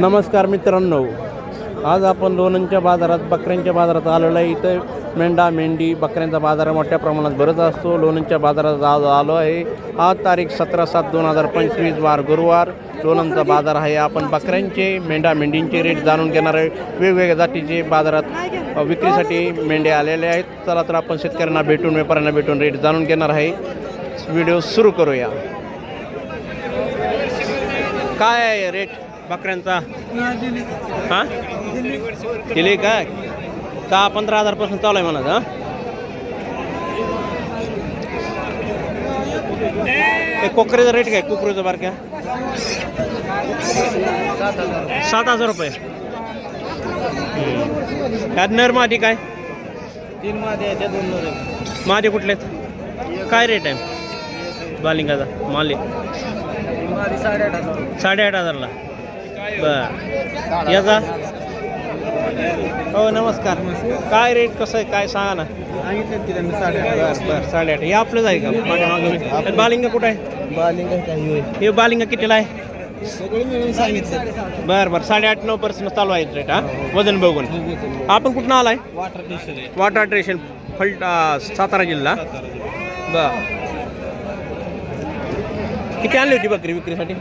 नमस्कार मित्रांनो. आज आपण लोणंदच्या बाजारात बकऱ्यांच्या बाजारात आलेलो आहे. इथं मेंढा मेंढी बकऱ्यांचा बाजार मोठ्या प्रमाणात भरत असतो. लोणंदच्या बाजारात आज आलो आहे. आज तारीख सतरा सात दोन हजार पंचवीस वार गुरुवार. लोणंदचा बाजार आहे. आपण बकऱ्यांचे मेंढा मेंढींचे रेट जाणून घेणार आहे. वेगवेगळ्या जातीचे बाजारात विक्रीसाठी मेंढ्या आलेले आहेत. चला तर आपण शेतकऱ्यांना भेटून व्यापाऱ्यांना भेटून रेट जाणून घेणार आहे. व्हिडिओ सुरू करूया. काय आहे रेट बकऱ्यांचा? हां? दिली का? दहा पंधरा हजारपासून चालू आहे म्हणा हां? ते कोकरेचा रेट काय? कुकरीचा बारक्या? सात हजार रुपये. हम्म. यात नर मादी काय? तीन मध्ये आहे त्या दोन मादी कुठले आहेत? काय रेट आहे? बालिंगाचा माली. साडेआठ हजार. साडेआठ हजारला. बर. याचा? हो नमस्कार. काय रेट कसं आहे? काय सांगा ना. सांगितलं की त्यांनी साडेआठ. साडेआठ हे आपलंच आहे का? पाठीमागं? बालिंगा कुठं आहे? बालिंग काही हे बालिंगा कितीला आहे? सगळं मिळून सांगितलं बरं बरं. साडेआठ नऊ पर्सेंट चालू आहे रेट हा? वजन बघून. आपण कुठं आलाय? वॉटर टेशन आहे स्टेशन फलटा सातारा जिल्हा. बर. किती आणली होती बकरी विक्रीसाठी?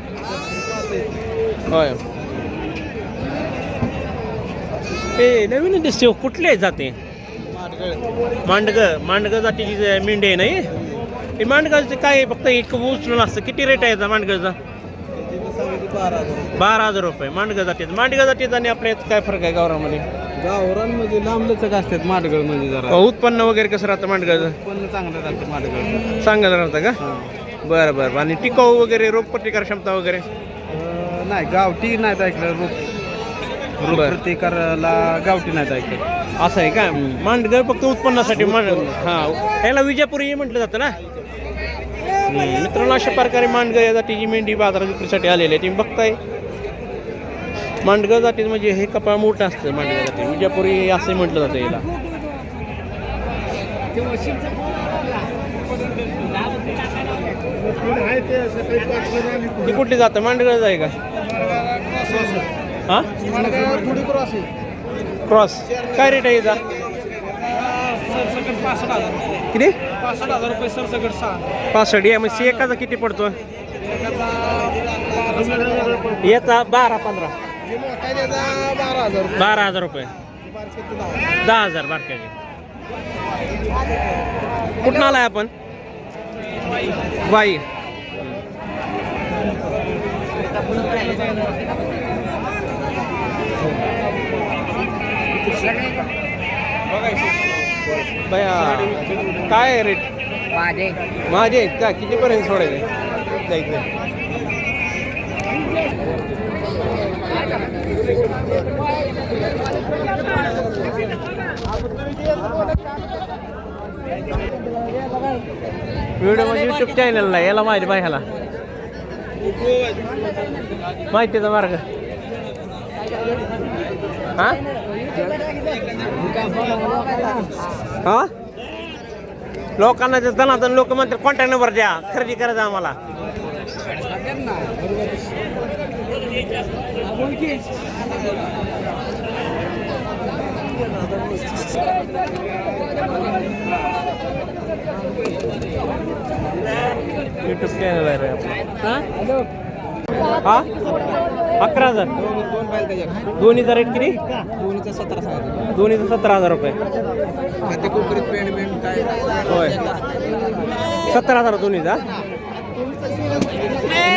होय. ए नवीन दिसते. कुठले जाते? मांडग मांडग जातीची मेंढी आहे नाही हे? मांडगाचं काय? फक्त एक उचलून असतं किती रेट आहे मांडगाचा बारा हजार रुपये. मांडगा जातीत मांडगा जातीत आणि आपल्या यात काय फरक आहे गावरामध्ये? गावरांमध्ये लांबलचक असतात माडगळमध्ये जरा उत्पन्न वगैरे कसं राहतं मांडगाचं पण चांगलं राहतं माडगळ. सांगत राहतं का? बरं बरं आणि टिकाऊ वगैरे रोगप्रतिकार क्षमता वगैरे? नाही गावठी नाहीत ऐकलं रोग बरं. प्रतिकाराला गावठी नाहीत ऐकलं. असं आहे का? मांडगं फक्त उत्पन्नासाठी मांड हां. याला विजापुरी म्हटलं जातं ना? हम्म, मित्रांनो अशा प्रकारे मांडगं या जातीची मेंढी बाजारात विक्रीसाठी आलेली आहे. तुम्ही बघताय. मांडगं जातीत म्हणजे हे कपाळ मोठं असतं मांडगं जाती. विजापुरी असं म्हटलं जातं याला. ती कुठली जातं? मांडगं आहे का? हां? क्रॉस क्रॉस काय रेट आहे याचा? किती? पासष्ट हजार रुपये सरसकट सहा. पासष्ट. या म्हणजे एकाचा किती पडतो? याचा बारा पंधरा. बारा हजार रुपये. बारा हजार रुपये. दहा हजार बारक्याचे कुठं आलाय आपण? वाई. काय आहे रेट माझे. माझे का? कितीपर्यंत सोडायचे? व्हिडिओ म्हणजे युट्यूब चॅनलला याला माहिती पाहिजे ह्याला? माहितीचा मार्ग. हा? हा? लोकांना ते दनादन लोक म्हणतात कॉन्टॅक्ट नंबर द्या खरेदी करायचं आम्हाला. युट्यूब चॅनल आहे रे आपलं. हा? अकरा हजार. दोन्हीचा रेट किती? दोन्हीचा सतरा दोन्हीचा सतरा हजार रुपये. होय. सत्तर हजार दोन्हीचा?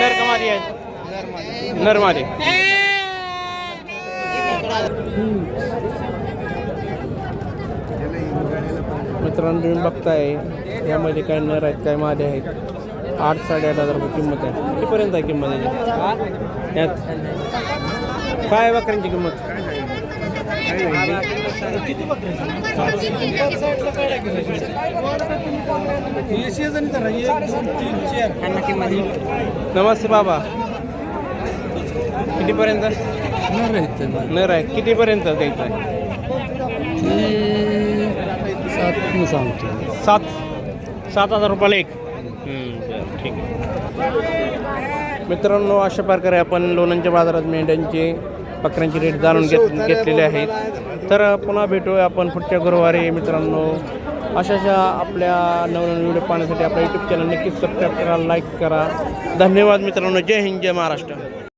नर का मादी आहे. नर मादी मित्रांनो तुम्ही बघताय यामध्ये काय नर आहेत काय मादे आहेत. आठ साडेआठ हजार रुपये किंमत आहे. कितीपर्यंत आहे किंमत याची? यात. काय आहे बकऱ्यांची किंमत? नमस्ते बाबा. कितीपर्यंत? नर आहे कितीपर्यंत द्यायचं आहे? सांगतो. सात. सात हजार रुपयाला एक. बरं, ठीक आहे. मित्रांनो अशा प्रकारे आपण लोणंदच्या बाजारात मेंढ्यांचे बकऱ्यांची रेट जाणून घेत घेतलेले आहेत. तर पुन्हा भेटूया आपण पुढच्या गुरुवारी मित्रांनो. अशाशा आपल्या नवनवीन व्हिडिओ पाहण्यासाठी आपल्या यूट्यूब चॅनल नक्कीच सबस्क्राईब करा लाईक करा. धन्यवाद मित्रांनो. जय हिंद जय महाराष्ट्र.